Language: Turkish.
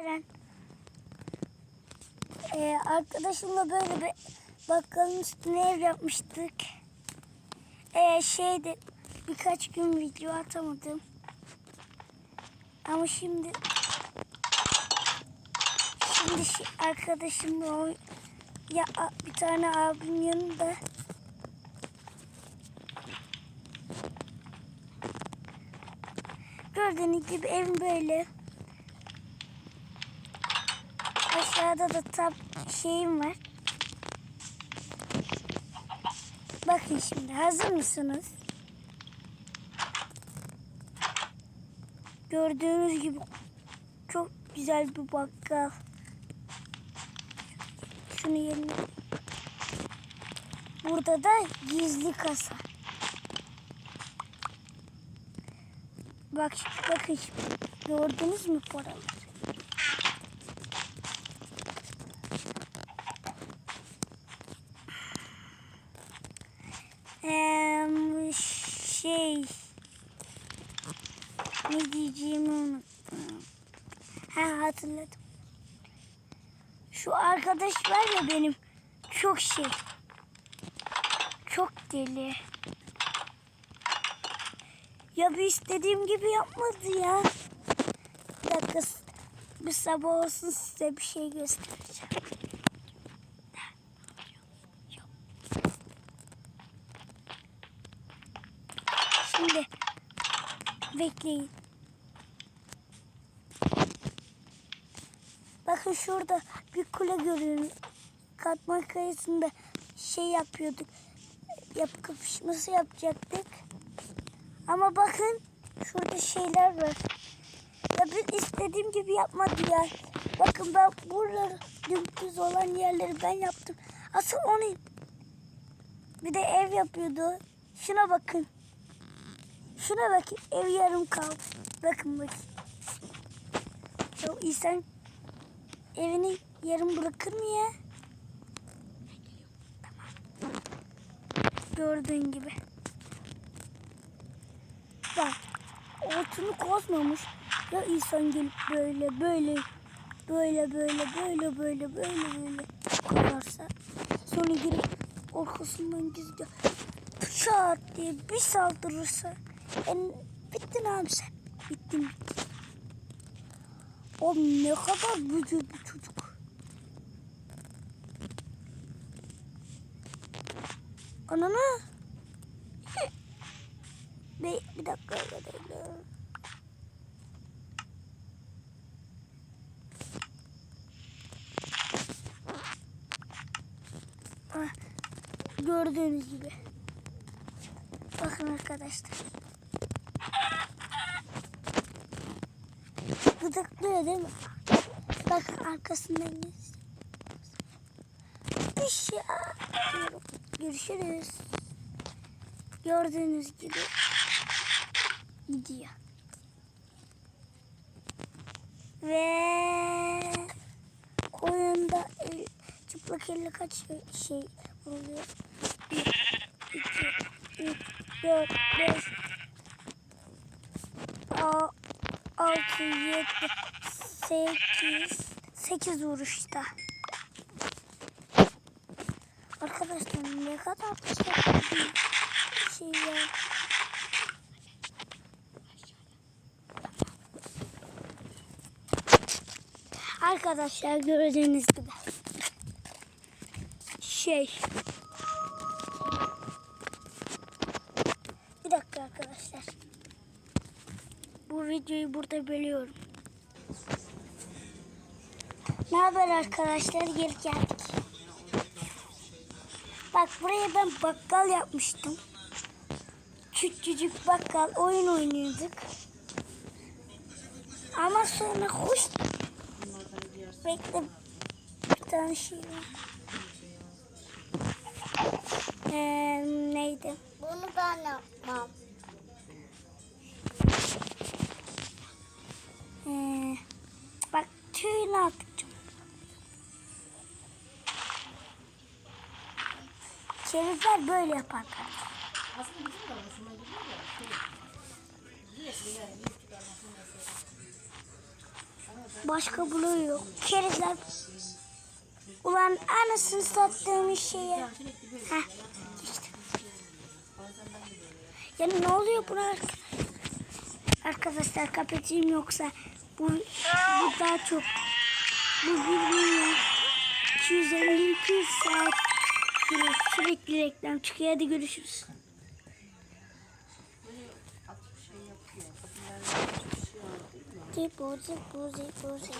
Eren. Ee, arkadaşımla böyle bir bakkalın üstüne ev yapmıştık. Ee, şeydi birkaç gün video atamadım. Ama şimdi şimdi şi- arkadaşımla o, ya bir tane abim yanında. Gördüğünüz gibi evim böyle. Aşağıda da tab şeyim var. Bakın şimdi hazır mısınız? Gördüğünüz gibi çok güzel bir bakkal. Şunu yerine. Burada da gizli kasa. Bak bakın. Gördünüz mü paraları? Şey ne diyeceğimi unuttum. Ha hatırladım. Şu arkadaş var ya benim çok şey çok deli. Ya bir istediğim gibi yapmadı ya. Bir dakika bir sabah olsun size bir şey göstereceğim. Şimdi bekleyin. Bakın şurada bir kule görüyorum. Katman kayasında şey yapıyorduk. Yapı kapışması yapacaktık. Ama bakın şurada şeyler var. Ya bir istediğim gibi yapmadı ya. Bakın ben buraları dümdüz olan yerleri ben yaptım. Asıl onu bir de ev yapıyordu. Şuna bakın. Şuna bakın ev yarım kaldı. Bakın bakın. Ya insan evini yarım bırakır mı ya? Tamam. Gördüğün gibi. Bak otunu kozmamış. Ya insan gelip böyle böyle böyle böyle böyle böyle böyle böyle kozarsa sonra girip arkasından gizlice çat diye bir saldırırsa en bittin abi sen. Bittin. O ne kadar büyük bir çocuk. Ananı. Bir, bir dakika arkadaşlar. Ah, Gördüğünüz gibi. Bakın arkadaşlar. Gıdıklıyor değil mi? Bakın arkasından. Bir şey. Görüşürüz. Gördüğünüz gibi gidiyor. Ve oyunda el, çıplak elle kaç şey oluyor? 1, 2, 3, 4, 5, 7, 8, 8 vuruşta. Arkadaşlar ne kadar kısa bir şey ya. Arkadaşlar gördüğünüz gibi. Şey. Bir dakika arkadaşlar. Bu videoyu burada bölüyorum. Ne haber arkadaşlar? Geri geldik. Bak buraya ben bakkal yapmıştım. Küçücük bakkal oyun oynuyorduk. Ama sonra hoş Bekle. Bir tane şey var. Ee, neydi? Bunu ben yapmam. Ne yapacağım? Şerifler böyle yapar. Başka buluyor. Kerizler. Ulan anasını sattığımız şeye. Heh, işte. Ya ne oluyor buna arkadaşlar? Arkadaşlar kapatayım yoksa bu, bu daha çok bu bir milyon 252 saat. Sürekli reklam çıkıyor. Hadi görüşürüz. Zipo, zipo, zipo, zipo.